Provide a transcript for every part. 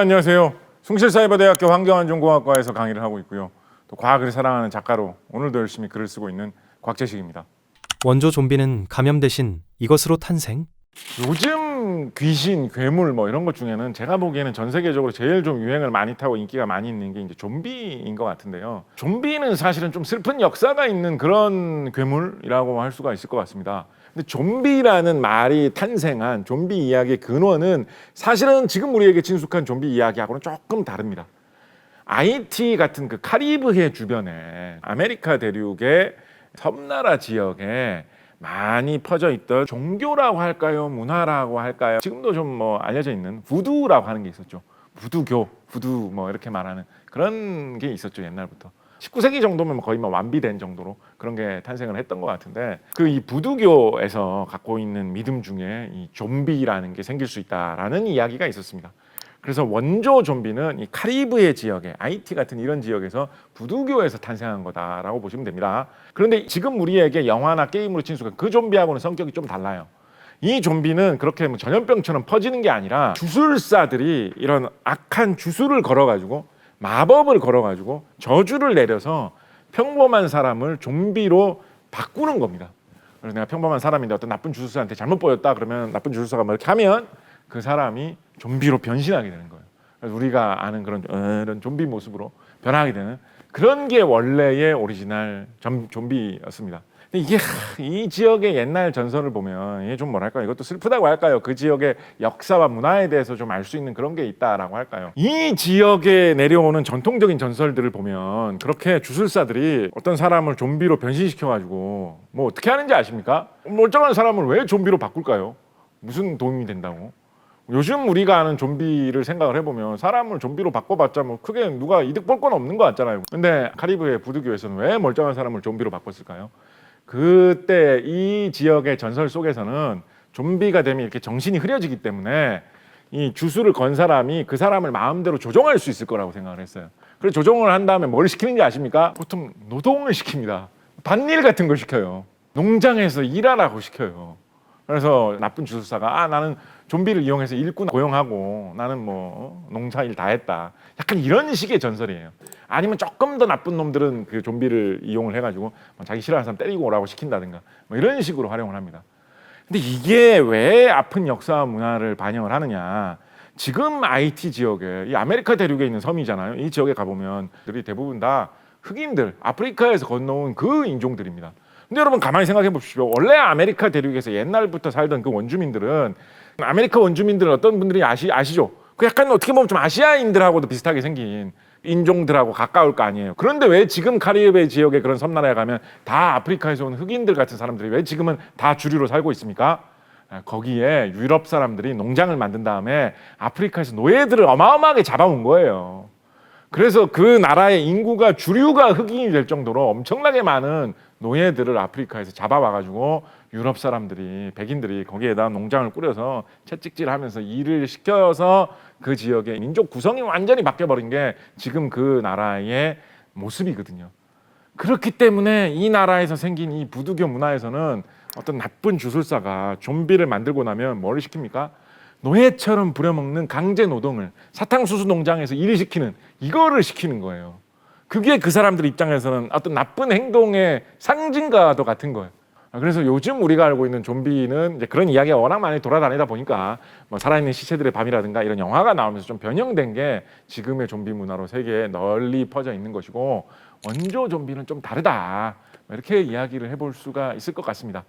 안녕하세요. 숭실사이버대학교 환경안전공학과에서 강의를 하고 있고요. 또 과학을 사랑하는 작가로 오늘도 열심히 글을 쓰고 있는 곽재식입니다. 원조 좀비는 감염 대신 이것으로 탄생? 요즘 귀신, 괴물 뭐 이런 것 중에는 제가 보기에는 전 세계적으로 제일 좀 유행을 많이 타고 인기가 많이 있는 게 이제 좀비인 것 같은데요. 좀비는 사실은 좀 슬픈 역사가 있는 그런 괴물이라고 할 수가 있을 것 같습니다. 근데 좀비라는 말이 탄생한 좀비 이야기의 근원은 사실은 지금 우리에게 친숙한 좀비 이야기하고는 조금 다릅니다. IT 같은 그 카리브해 주변에 아메리카 대륙의 섬나라 지역에 많이 퍼져 있던 종교라고 할까요? 문화라고 할까요? 지금도 좀 뭐 알려져 있는 부두라고 하는 게 있었죠. 부두교, 부두 뭐 이렇게 말하는 그런 게 있었죠 옛날부터. 19세기 정도면 거의 뭐 완비된 정도로 그런 게 탄생을 했던 것 같은데 그 이 부두교에서 갖고 있는 믿음 중에 이 좀비라는 게 생길 수 있다라는 이야기가 있었습니다. 그래서 원조 좀비는 이 카리브해 지역에 IT 같은 이런 지역에서 부두교에서 탄생한 거다라고 보시면 됩니다. 그런데 지금 우리에게 영화나 게임으로 친숙한 그 좀비하고는 성격이 좀 달라요. 이 좀비는 그렇게 뭐 전염병처럼 퍼지는 게 아니라 주술사들이 이런 악한 주술을 걸어가지고 마법을 걸어가지고 저주를 내려서 평범한 사람을 좀비로 바꾸는 겁니다. 그래서 내가 평범한 사람인데 어떤 나쁜 주술사한테 잘못 보였다 그러면 나쁜 주술사가 뭐 이렇게 하면 그 사람이 좀비로 변신하게 되는 거예요. 그래서 우리가 아는 그런 어, 이런 좀비 모습으로 변하게 되는 그런 게 원래의 오리지널 좀, 좀비였습니다. 이게 하, 이 지역의 옛날 전설을 보면 이게 좀 뭐랄까 이것도 슬프다고 할까요? 그 지역의 역사와 문화에 대해서 좀 알 수 있는 그런 게 있다라고 할까요? 이 지역에 내려오는 전통적인 전설들을 보면 그렇게 주술사들이 어떤 사람을 좀비로 변신시켜 가지고 뭐 어떻게 하는지 아십니까? 멀쩡한 사람을 왜 좀비로 바꿀까요? 무슨 도움이 된다고? 요즘 우리가 아는 좀비를 생각을 해보면 사람을 좀비로 바꿔봤자 뭐 크게 누가 이득 볼 건 없는 것 같잖아요. 근데 카리브해 부두교에서는 왜 멀쩡한 사람을 좀비로 바꿨을까요? 그때 이 지역의 전설 속에서는 좀비가 되면 이렇게 정신이 흐려지기 때문에 이 주술을 건 사람이 그 사람을 마음대로 조종할 수 있을 거라고 생각을 했어요. 그래서 조종을 한 다음에 뭘 시키는지 아십니까? 보통 노동을 시킵니다. 밭일 같은 걸 시켜요. 농장에서 일하라고 시켜요. 그래서 나쁜 주술사가 아 나는 좀비를 이용해서 일꾼 고용하고 나는 뭐 농사 일 다 했다. 약간 이런 식의 전설이에요. 아니면 조금 더 나쁜 놈들은 그 좀비를 이용을 해가지고 뭐 자기 싫어하는 사람 때리고 오라고 시킨다든가 뭐 이런 식으로 활용을 합니다. 근데 이게 왜 아픈 역사와 문화를 반영을 하느냐? 지금 IT 지역에 이 아메리카 대륙에 있는 섬이잖아요. 이 지역에 가보면 들이 대부분 다 흑인들, 아프리카에서 건너온 그 인종들입니다. 근데 여러분 가만히 생각해 보십시오. 원래 아메리카 대륙에서 옛날부터 살던 그 원주민들은 아메리카 원주민들은 어떤 분들이 아시, 아시죠? 그 약간 어떻게 보면 좀 아시아인들하고도 비슷하게 생긴 인종들하고 가까울 거 아니에요. 그런데 왜 지금 카리브해 지역의 그런 섬나라에 가면 다 아프리카에서 온 흑인들 같은 사람들이 왜 지금은 다 주류로 살고 있습니까? 아, 거기에 유럽 사람들이 농장을 만든 다음에 아프리카에서 노예들을 어마어마하게 잡아온 거예요. 그래서 그 나라의 인구가 주류가 흑인이 될 정도로 엄청나게 많은 노예들을 아프리카에서 잡아와가지고 유럽 사람들이 백인들이 거기에다 농장을 꾸려서 채찍질하면서 일을 시켜서 그 지역의 민족 구성이 완전히 바뀌어버린 게 지금 그 나라의 모습이거든요. 그렇기 때문에 이 나라에서 생긴 이 부두교 문화에서는 어떤 나쁜 주술사가 좀비를 만들고 나면 뭘 시킵니까? 노예처럼 부려먹는 강제 노동을 사탕수수 농장에서 일을 시키는 이거를 시키는 거예요. 그게 그 사람들 입장에서는 어떤 나쁜 행동의 상징과도 같은 거예요. 아, 그래서 요즘 우리가 알고 있는 좀비는 이제 그런 이야기가 워낙 많이 돌아다니다 보니까 뭐 살아있는 시체들의 밤이라든가 이런 영화가 나오면서 좀 변형된 게 지금의 좀비 문화로 세계에 널리 퍼져 있는 것이고 원조 좀비는 좀 다르다 뭐 이렇게 이야기를 해볼 수가 있을 것 같습니다.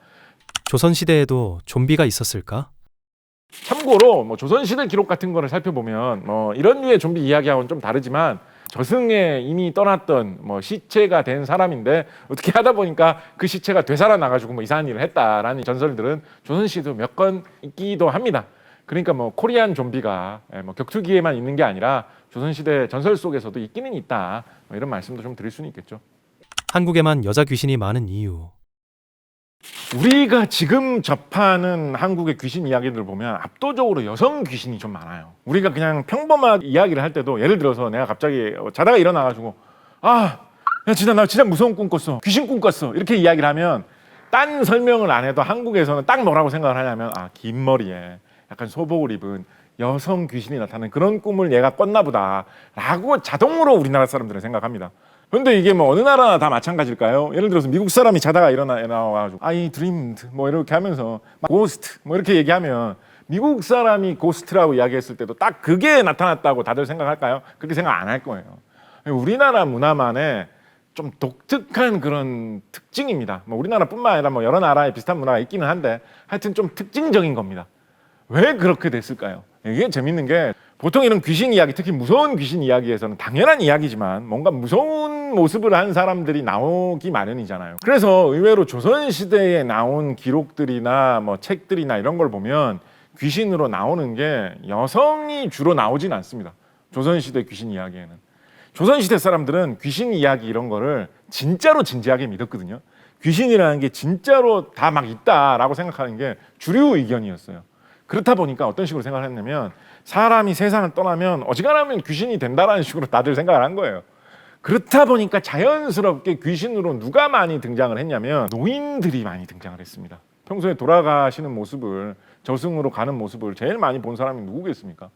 조선 시대에도 좀비가 있었을까? 참고로 뭐 조선 시대 기록 같은 거를 살펴보면 뭐 이런 류의 좀비 이야기하고는 좀 다르지만 저승에 이미 떠났던 뭐 시체가 된 사람인데 어떻게 하다 보니까 그 시체가 되살아나가지고 뭐 이상한 일을 했다라는 전설들은 조선시대도 몇 건 있기도 합니다. 그러니까 뭐 코리안 좀비가 예, 뭐 격투기에만 있는 게 아니라 조선시대 전설 속에서도 있기는 있다. 뭐 이런 말씀도 좀 드릴 수는 있겠죠. 한국에만 여자 귀신이 많은 이유. 우리가 지금 접하는 한국의 귀신 이야기들 을 보면 압도적으로 여성 귀신이 좀 많아요. 우리가 그냥 평범한 이야기를 할 때도 예를 들어서 내가 갑자기 자다가 일어나가지고 아, 야 진짜 나 진짜 무서운 꿈 꿨어. 귀신 꿈 꿨어. 이렇게 이야기를 하면 딴 설명을 안 해도 한국에서는 딱 뭐라고 생각을 하냐면 아, 긴 머리에 약간 소복을 입은 여성 귀신이 나타나는 그런 꿈을 얘가 꿨나 보다라고 자동으로 우리나라 사람들은 생각합니다. 근데 이게 뭐 어느 나라나 다 마찬가지일까요? 예를 들어서 미국 사람이 자다가 일어나 나와가지고 I dreamed 뭐 이렇게 하면서 고스트 뭐 이렇게 얘기하면 미국 사람이 고스트라고 이야기했을 때도 딱 그게 나타났다고 다들 생각할까요? 그렇게 생각 안 할 거예요. 우리나라 문화만의 좀 독특한 그런 특징입니다. 뭐 우리나라뿐만 아니라 뭐 여러 나라에 비슷한 문화가 있기는 한데 하여튼 좀 특징적인 겁니다. 왜 그렇게 됐을까요? 이게 재밌는 게 보통 이런 귀신 이야기, 특히 무서운 귀신 이야기에서는 당연한 이야기지만 뭔가 무서운 모습을 한 사람들이 나오기 마련이잖아요. 그래서 의외로 조선 시대에 나온 기록들이나 뭐 책들이나 이런 걸 보면 귀신으로 나오는 게 여성이 주로 나오진 않습니다. 조선 시대 귀신 이야기에는. 조선 시대 사람들은 귀신 이야기 이런 거를 진짜로 진지하게 믿었거든요. 귀신이라는 게 진짜로 다 막 있다라고 생각하는 게 주류 의견이었어요. 그렇다 보니까 어떤 식으로 생각을 했냐면 사람이 세상을 떠나면 어지간하면 귀신이 된다라는 식으로 다들 생각을 한 거예요. 그렇다 보니까 자연스럽게 귀신으로 누가 많이 등장을 했냐면 노인들이 많이 등장을 했습니다. 평소에 돌아가시는 모습을 저승으로 가는 모습을 제일 많이 본 사람이 누구겠습니까?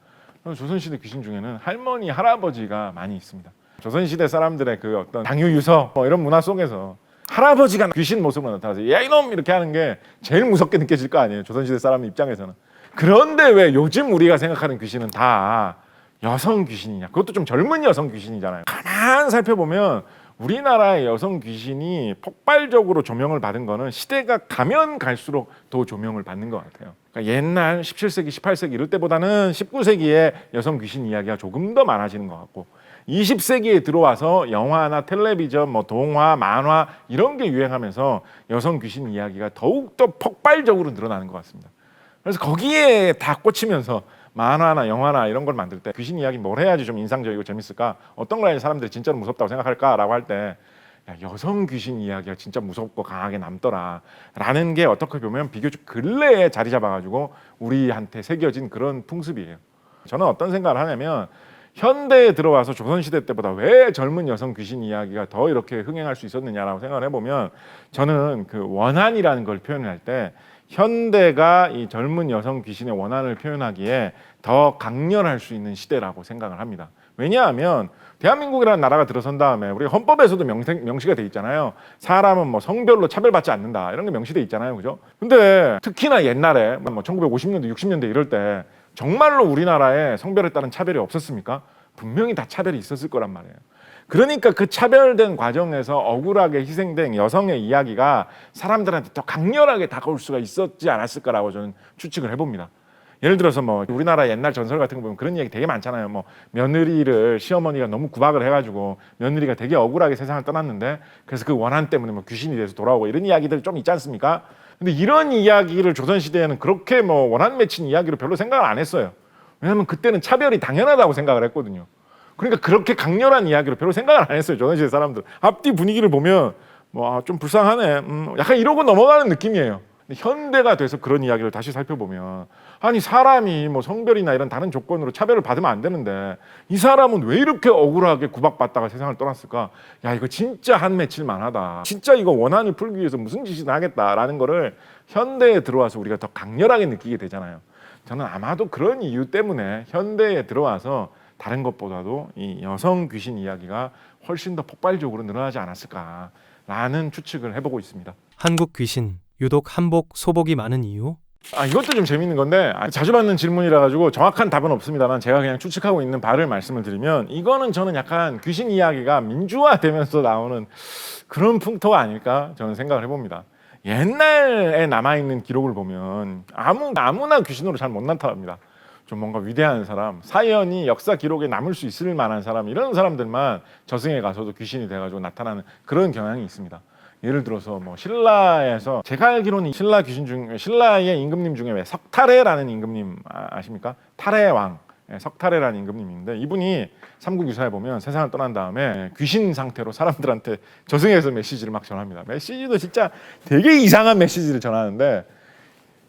조선시대 귀신 중에는 할머니, 할아버지가 많이 있습니다. 조선시대 사람들의 그 어떤 당유유서 뭐 이런 문화 속에서 할아버지가 귀신 모습으로 나타나서 야 이놈 이렇게 하는 게 제일 무섭게 느껴질 거 아니에요. 조선시대 사람 입장에서는. 그런데 왜 요즘 우리가 생각하는 귀신은 다 여성 귀신이냐? 그것도 좀 젊은 여성 귀신이잖아요. 가만 살펴보면 우리나라의 여성 귀신이 폭발적으로 조명을 받은 거는 시대가 가면 갈수록 더 조명을 받는 것 같아요. 그러니까 옛날 17세기, 18세기 이럴 때보다는 19세기에 여성 귀신 이야기가 조금 더 많아지는 것 같고 20세기에 들어와서 영화나 텔레비전, 뭐 동화, 만화 이런 게 유행하면서 여성 귀신 이야기가 더욱 더 폭발적으로 늘어나는 것 같습니다. 그래서 거기에 다 꽂히면서 만화나 영화나 이런 걸 만들 때 귀신 이야기 뭘 해야지 좀 인상적이고 재밌을까? 어떤 걸 해야지 사람들이 진짜로 무섭다고 생각할까라고 할때 야, 여성 귀신 이야기가 진짜 무섭고 강하게 남더라라는 게 어떻게 보면 비교적 근래에 자리 잡아가지고 우리한테 새겨진 그런 풍습이에요. 저는 어떤 생각을 하냐면 현대에 들어와서 조선시대 때보다 왜 젊은 여성 귀신 이야기가 더 이렇게 흥행할 수 있었느냐라고 생각을 해보면 저는 그 원한이라는 걸 표현할 때 현대가 이 젊은 여성 귀신의 원한을 표현하기에 더 강렬할 수 있는 시대라고 생각을 합니다. 왜냐하면 대한민국이라는 나라가 들어선 다음에 우리 헌법에서도 명생, 명시가 돼 있잖아요. 사람은 뭐 성별로 차별받지 않는다 이런 게 명시돼 있잖아요, 그죠? 근데 특히나 옛날에 뭐 1950년대, 60년대 이럴 때 정말로 우리나라에 성별에 따른 차별이 없었습니까? 분명히 다 차별이 있었을 거란 말이에요. 그러니까 그 차별된 과정에서 억울하게 희생된 여성의 이야기가 사람들한테 더 강렬하게 다가올 수가 있었지 않았을까라고 저는 추측을 해봅니다. 예를 들어서 뭐 우리나라 옛날 전설 같은 거 보면 그런 이야기 되게 많잖아요. 뭐 며느리를 시어머니가 너무 구박을 해가지고 며느리가 되게 억울하게 세상을 떠났는데 그래서 그 원한 때문에 뭐 귀신이 돼서 돌아오고 이런 이야기들 좀 있지 않습니까? 근데 이런 이야기를 조선 시대에는 그렇게 뭐 원한 맺힌 이야기로 별로 생각을 안 했어요. 왜냐하면 그때는 차별이 당연하다고 생각을 했거든요. 그러니까 그렇게 강렬한 이야기로 별로 생각을 안 했어요. 조선시대 사람들. 앞뒤 분위기를 보면 뭐좀 불쌍하네. 음, 약간 이러고 넘어가는 느낌이에요. 현대가 돼서 그런 이야기를 다시 살펴보면 아니 사람이 뭐 성별이나 이런 다른 조건으로 차별을 받으면 안 되는데 이 사람은 왜 이렇게 억울하게 구박받다가 세상을 떠났을까? 야 이거 진짜 한 맺힐 만하다. 진짜 이거 원한을 풀기 위해서 무슨 짓을 하겠다라는 거를 현대에 들어와서 우리가 더 강렬하게 느끼게 되잖아요. 저는 아마도 그런 이유 때문에 현대에 들어와서 다른 것보다도 이 여성 귀신 이야기가 훨씬 더 폭발적으로 늘어나지 않았을까라는 추측을 해보고 있습니다. 한국 귀신 유독 한복 소복이 많은 이유? 아 이것도 좀 재밌는 건데 아, 자주 받는 질문이라 가지고 정확한 답은 없습니다만 제가 그냥 추측하고 있는 바를 말씀을 드리면 이거는 저는 약간 귀신 이야기가 민주화되면서 나오는 그런 풍토가 아닐까 저는 생각을 해봅니다. 옛날에 남아 있는 기록을 보면 아무 아무나 귀신으로 잘 못 나타납니다. 좀 뭔가 위대한 사람, 사연이 역사 기록에 남을 수 있을 만한 사람 이런 사람들만 저승에 가서도 귀신이 돼가지고 나타나는 그런 경향이 있습니다. 예를 들어서 뭐 신라에서 제가 알기로는 신라 귀신 중 신라의 임금님 중에 왜 석탈해라는 임금님 아- 아십니까? 탈해 왕 예, 석탈해라는 임금님인데 이분이 삼국유사에 보면 세상을 떠난 다음에 귀신 상태로 사람들한테 저승에서 메시지를 막 전합니다. 메시지도 진짜 되게 이상한 메시지를 전하는데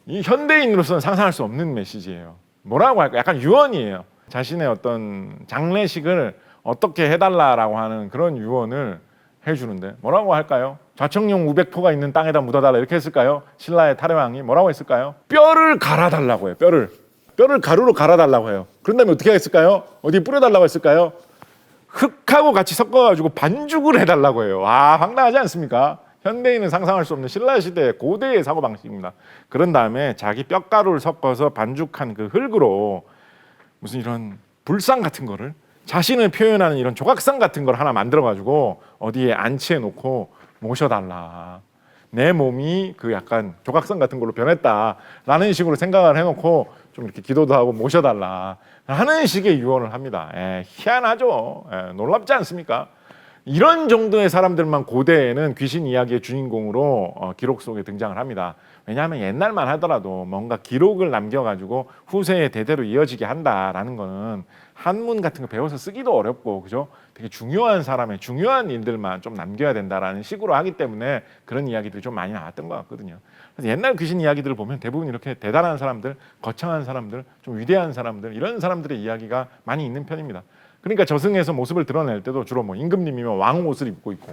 이 현대인으로서는 상상할 수 없는 메시지예요. 뭐라고 할까? 약간 유언이에요. 자신의 어떤 장례식을 어떻게 해달라라고 하는 그런 유언을 해주는데 뭐라고 할까요? 좌청룡 우백포가 있는 땅에다 묻어달라 이렇게 했을까요? 신라의 탈해왕이 뭐라고 했을까요? 뼈를 갈아달라고 해요. 뼈를 뼈를 가루로 갈아달라고 해요. 그런 다음에 어떻게 했을까요? 어디 뿌려달라고 했을까요? 흙하고 같이 섞어가지고 반죽을 해달라고 해요. 아, 황당하지 않습니까? 현대인은 상상할 수 없는 신라 시대의 고대의 사고 방식입니다. 그런 다음에 자기 뼈가루를 섞어서 반죽한 그 흙으로 무슨 이런 불상 같은 거를 자신을 표현하는 이런 조각상 같은 걸 하나 만들어 가지고 어디에 안치해 놓고 모셔달라. 내 몸이 그 약간 조각상 같은 걸로 변했다라는 식으로 생각을 해놓고 좀 이렇게 기도도 하고 모셔달라 하는 식의 유언을 합니다. 에, 희한하죠. 에, 놀랍지 않습니까? 이런 정도의 사람들만 고대에는 귀신 이야기의 주인공으로 어, 기록 속에 등장을 합니다. 왜냐하면 옛날만 하더라도 뭔가 기록을 남겨가지고 후세에 대대로 이어지게 한다라는 거는 한문 같은 거 배워서 쓰기도 어렵고 그죠? 되게 중요한 사람의 중요한 일들만 좀 남겨야 된다라는 식으로 하기 때문에 그런 이야기들이 좀 많이 나왔던 것 같거든요. 그래서 옛날 귀신 이야기들을 보면 대부분 이렇게 대단한 사람들, 거창한 사람들, 좀 위대한 사람들 이런 사람들의 이야기가 많이 있는 편입니다. 그러니까 저승에서 모습을 드러낼 때도 주로 뭐 임금님이면 왕 옷을 입고 있고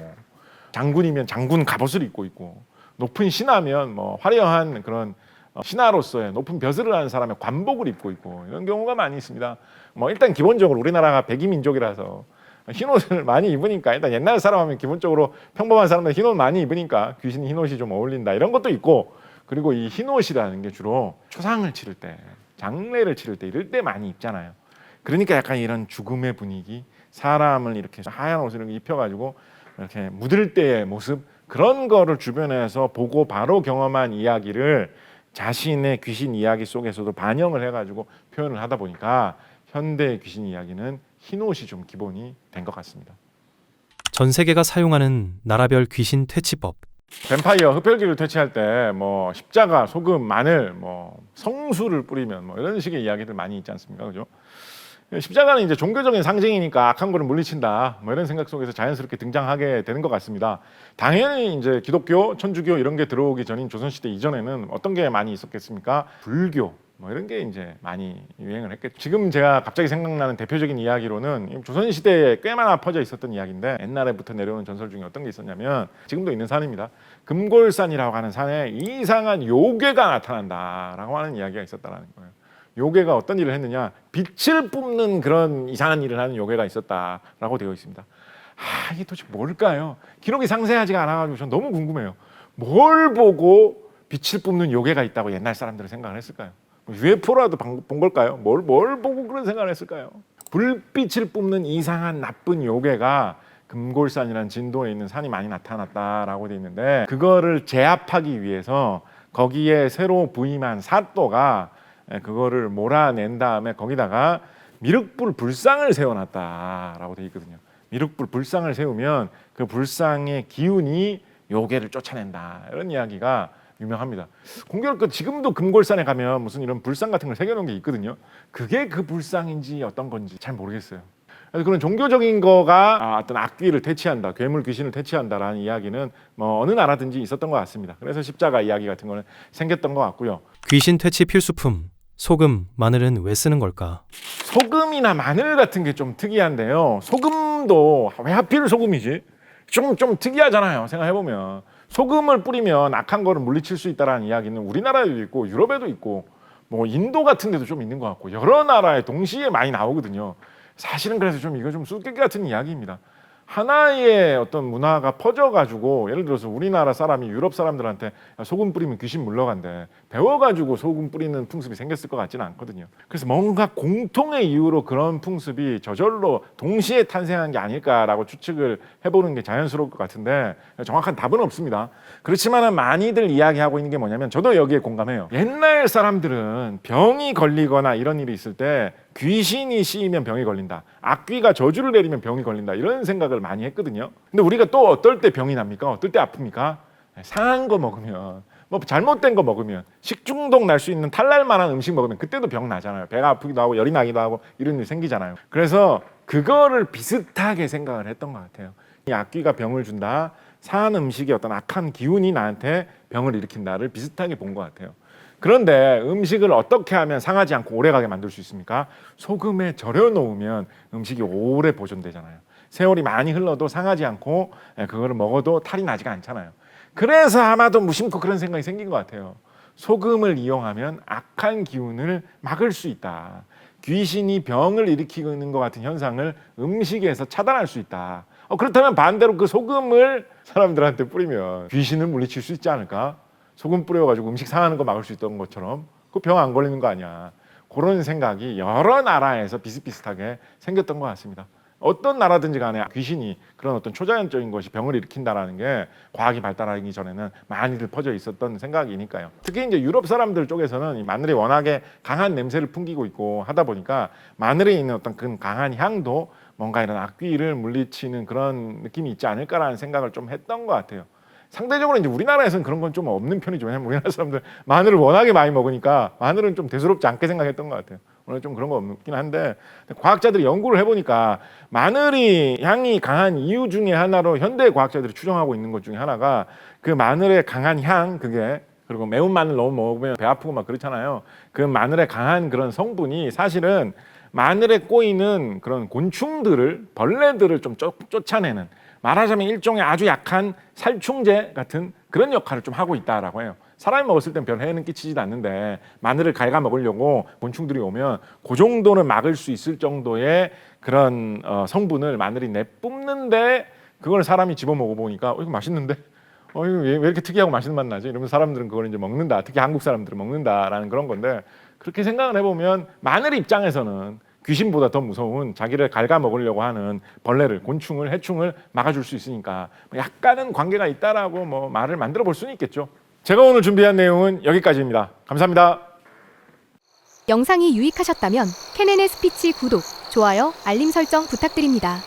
장군이면 장군 갑옷을 입고 있고 높은 신하면 뭐 화려한 그런 어, 신하로서의 높은 벼슬을 하는 사람의 관복을 입고 있고 이런 경우가 많이 있습니다. 뭐 일단 기본적으로 우리나라가 백이 민족이라서 흰옷을 많이 입으니까 일단 옛날 사람 하면 기본적으로 평범한 사람들 흰옷 많이 입으니까 귀신 흰옷이 좀 어울린다 이런 것도 있고 그리고 이 흰옷이라는 게 주로 초상을 치를 때 장례를 치를 때 이럴 때 많이 입잖아요. 그러니까 약간 이런 죽음의 분위기 사람을 이렇게 하얀 옷을 이렇게 입혀가지고 이렇게 묻을 때의 모습 그런 거를 주변에서 보고 바로 경험한 이야기를 자신의 귀신 이야기 속에서도 반영을 해가지고 표현을 하다 보니까 현대 귀신 이야기는 흰 옷이 좀 기본이 된 것 같습니다. 전 세계가 사용하는 나라별 귀신 퇴치법. 뱀파이어 흡혈귀를 퇴치할 때 뭐 십자가, 소금, 마늘, 뭐 성수를 뿌리면 뭐 이런 식의 이야기들 많이 있지 않습니까, 그죠? 십자가는 이제 종교적인 상징이니까 악한 거를 물리친다 뭐 이런 생각 속에서 자연스럽게 등장하게 되는 것 같습니다. 당연히 이제 기독교, 천주교 이런 게 들어오기 전인 조선 시대 이전에는 어떤 게 많이 있었겠습니까? 불교 뭐 이런 게 이제 많이 유행을 했겠죠. 지금 제가 갑자기 생각나는 대표적인 이야기로는 조선 시대에 꽤 많아 퍼져 있었던 이야기인데 옛날에부터 내려오는 전설 중에 어떤 게 있었냐면 지금도 있는 산입니다. 금골산이라고 하는 산에 이상한 요괴가 나타난다라고 하는 이야기가 있었다라는 거예요. 요괴가 어떤 일을 했느냐 빛을 뿜는 그런 이상한 일을 하는 요괴가 있었다라고 되어 있습니다. 아 이게 도대체 뭘까요? 기록이 상세하지가 않아가지고 전 너무 궁금해요. 뭘 보고 빛을 뿜는 요괴가 있다고 옛날 사람들은 생각을 했을까요? 뭐 UFO라도 본 걸까요? 뭘, 뭘 보고 그런 생각을 했을까요? 불빛을 뿜는 이상한 나쁜 요괴가 금골산이라는 진도에 있는 산이 많이 나타났다라고 돼 있는데 그거를 제압하기 위해서 거기에 새로 부임한 사또가 예, 그거를 몰아낸 다음에 거기다가 미륵불 불상을 세워놨다라고 돼 있거든요. 미륵불 불상을 세우면 그 불상의 기운이 요괴를 쫓아낸다 이런 이야기가 유명합니다. 공교롭게 지금도 금골산에 가면 무슨 이런 불상 같은 걸 새겨놓은 게 있거든요. 그게 그 불상인지 어떤 건지 잘 모르겠어요. 그래서 그런 종교적인 거가 아, 어떤 악귀를 퇴치한다, 괴물 귀신을 퇴치한다라는 이야기는 뭐 어느 나라든지 있었던 것 같습니다. 그래서 십자가 이야기 같은 거는 생겼던 것 같고요. 귀신 퇴치 필수품. 소금, 마늘은 왜 쓰는 걸까? 소금이나 마늘 같은 게 좀 특이한데요. 소금도 왜 하필 소금이지? 좀 좀 특이하잖아요. 생각해 보면 소금을 뿌리면 악한 거를 물리칠 수 있다라는 이야기는 우리나라에도 있고 유럽에도 있고 뭐 인도 같은 데도 좀 있는 것 같고 여러 나라에 동시에 많이 나오거든요. 사실은 그래서 좀 이거 좀 쑥대기 같은 이야기입니다. 하나의 어떤 문화가 퍼져가지고 예를 들어서 우리나라 사람이 유럽 사람들한테 야, 소금 뿌리면 귀신 물러간대 배워가지고 소금 뿌리는 풍습이 생겼을 것 같지는 않거든요. 그래서 뭔가 공통의 이유로 그런 풍습이 저절로 동시에 탄생한 게 아닐까라고 추측을 해보는 게 자연스러울 것 같은데 정확한 답은 없습니다. 그렇지만 많이들 이야기하고 있는 게 뭐냐면 저도 여기에 공감해요. 옛날 사람들은 병이 걸리거나 이런 일이 있을 때 귀신이 씌이면 병이 걸린다. 악귀가 저주를 내리면 병이 걸린다. 이런 생각을 많이 했거든요. 근데 우리가 또 어떨 때 병이 납니까? 어떨 때 아픕니까? 상한 거 먹으면 뭐 잘못된 거 먹으면 식중독 날 수 있는 탈날 만한 음식 먹으면 그때도 병 나잖아요. 배가 아프기도 하고 열이 나기도 하고 이런 일 생기잖아요. 그래서 그거를 비슷하게 생각을 했던 것 같아요. 이 악귀가 병을 준다. 상한 음식의 어떤 악한 기운이 나한테 병을 일으킨다를 비슷하게 본 것 같아요. 그런데 음식을 어떻게 하면 상하지 않고 오래가게 만들 수 있습니까? 소금에 절여 놓으면 음식이 오래 보존되잖아요. 세월이 많이 흘러도 상하지 않고 예, 그거를 먹어도 탈이 나지가 않잖아요. 그래서 아마도 무심코 그런 생각이 생긴 것 같아요. 소금을 이용하면 악한 기운을 막을 수 있다. 귀신이 병을 일으키고 있는 것 같은 현상을 음식에서 차단할 수 있다. 어, 그렇다면 반대로 그 소금을 사람들한테 뿌리면 귀신을 물리칠 수 있지 않을까? 소금 뿌려가지고 음식 상하는 거 막을 수 있던 것처럼 그 병 안 걸리는 거 아니야. 그런 생각이 여러 나라에서 비슷비슷하게 생겼던 것 같습니다. 어떤 나라든지 간에 귀신이 그런 어떤 초자연적인 것이 병을 일으킨다라는 게 과학이 발달하기 전에는 많이들 퍼져 있었던 생각이니까요. 특히 이제 유럽 사람들 쪽에서는 이 마늘이 워낙에 강한 냄새를 풍기고 있고 하다 보니까 마늘에 있는 어떤 그 강한 향도 뭔가 이런 악귀를 물리치는 그런 느낌이 있지 않을까라는 생각을 좀 했던 것 같아요. 상대적으로 이제 우리나라에서는 그런 건 좀 없는 편이죠. 왜냐면 우리나라 사람들 마늘을 워낙에 많이 먹으니까 마늘은 좀 대수롭지 않게 생각했던 것 같아요. 오늘 좀 그런 거 없긴 한데 과학자들이 연구를 해보니까 마늘이 향이 강한 이유 중에 하나로 현대 과학자들이 추정하고 있는 것 중에 하나가 그 마늘의 강한 향 그게 그리고 매운 마늘 너무 먹으면 배 아프고 막 그렇잖아요. 그 마늘의 강한 그런 성분이 사실은 마늘에 꼬이는 그런 곤충들을 벌레들을 좀 쫓, 쫓아내는 말하자면 일종의 아주 약한 살충제 같은 그런 역할을 좀 하고 있다라고 해요. 사람이 먹었을 땐 별 해는 끼치지도 않는데 마늘을 갉아 먹으려고 곤충들이 오면 그 정도는 막을 수 있을 정도의 그런 어, 성분을 마늘이 내뿜는데 그걸 사람이 집어 먹어 보니까 어, 이거 맛있는데 어 이거 왜, 왜 이렇게 특이하고 맛있는 맛 나지? 이러면 사람들은 그걸 이제 먹는다. 특히 한국 사람들은 먹는다라는 그런 건데 그렇게 생각을 해보면 마늘 입장에서는 귀신보다 더 무서운 자기를 갉아 먹으려고 하는 벌레를 곤충을 해충을 막아줄 수 있으니까 약간은 관계가 있다라고 뭐 말을 만들어 볼 수는 있겠죠. 제가 오늘 준비한 내용은 여기까지입니다. 감사합니다. 영상이 유익하셨다면 캐넨의 스피치 구독, 좋아요, 알림 설정 부탁드립니다.